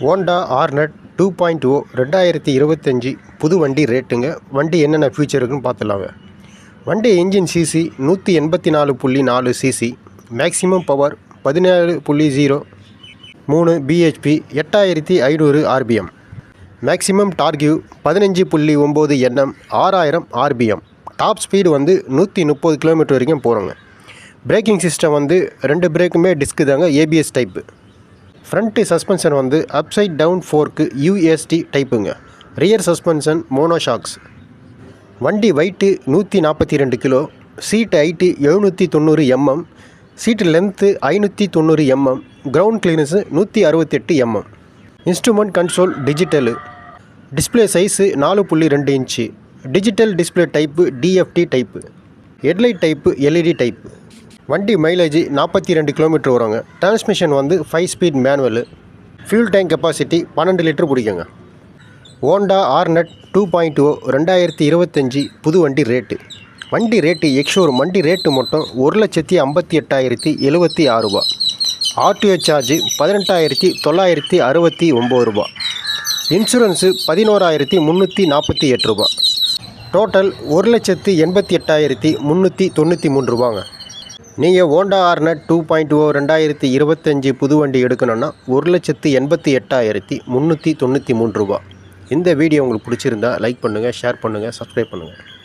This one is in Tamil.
Honda Hornet two point O ரெண்டாயிரத்தி இருபத்தஞ்சி புது வண்டி ரேட்டுங்க. வண்டி என்னென்ன ஃபியூச்சர் இருக்குன்னு பார்த்துலாங்க வண்டி இன்ஜின் சிசி நூற்றி எண்பத்தி நாலு புள்ளி நாலு சிசி மேக்ஸிமம் பவர் பதினேழு புள்ளி ஜீரோ மூணு பிஹெச்பி எட்டாயிரத்தி ஐநூறு ஆர்பிஎம் மேக்ஸிமம் டார்கியூ பதினஞ்சு புள்ளி ஒம்பது எண்ணம் ஆறாயிரம் ஆர்பிஎம் டாப் ஸ்பீடு வந்து நூற்றி முப்பது கிலோமீட்டர் வரைக்கும் போகிறோங்க பிரேக்கிங் சிஸ்டம் வந்து ரெண்டு பிரேக்குமே டிஸ்க்கு தாங்க ஏபிஎஸ் டைப்பு ஃப்ரண்ட்டு சஸ்பென்ஷன் வந்து அப்சைட் டவுன் ஃபோர்க்கு யூஎஸ்டி டைப்புங்க ரியர் சஸ்பென்ஷன் மோனோஷாக்ஸ் வண்டி வெயிட்டு நூற்றி நாற்பத்தி ரெண்டு கிலோ. சீட்டு ஹைட்டு எழுநூற்றி தொண்ணூறு எம்எம் சீட்டு லென்த்து ஐநூற்றி தொண்ணூறு எம்எம் கிரவுண்ட் கிளீனஸு நூற்றி அறுபத்தெட்டு MM instrument console digital display size நாலு புள்ளி ரெண்டு inch. Digital display type TFT type headlight type LED type வண்டி மைலேஜ் நாற்பத்தி ரெண்டு கிலோமீட்டர் வருங்க டிரான்ஸ்மிஷன் வந்து five speed manual fuel tank capacity பன்னெண்டு லிட்டர் பிடிக்குங்க Honda Hornet two point O ரெண்டாயிரத்தி இருபத்தஞ்சி புது வண்டி ரேட்டு வண்டி ரேட்டு எக்ஷோர் வண்டி ரேட்டு மட்டும் ஒரு லட்சத்தி ஐம்பத்தி எட்டாயிரத்தி எழுபத்தி ஆறு ரூபா. ஆர்டிஓ சார்ஜ் பதினெட்டாயிரத்தி தொள்ளாயிரத்தி அறுபத்தி ஒம்பது ரூபா. இன்சூரன்ஸு பதினோராயிரத்தி முந்நூற்றி நாற்பத்தி எட்டு ரூபா. டோட்டல் ஒரு லட்சத்து எண்பத்தி எட்டாயிரத்தி முந்நூற்றி தொண்ணூற்றி மூணு ரூபாங்க. நீங்கள் Honda Hornet two point O ரெண்டாயிரத்தி இருபத்தஞ்சி புது வண்டி எடுக்கணுன்னா ஒரு லட்சத்து எண்பத்தி எட்டாயிரத்தி முந்நூற்றி தொண்ணூற்றி மூணு ரூபா. இந்த வீடியோ உங்களுக்கு பிடிச்சிருந்தா லைக் பண்ணுங்கள் ஷேர் பண்ணுங்கள் சப்ஸ்கிரைப் பண்ணுங்கள்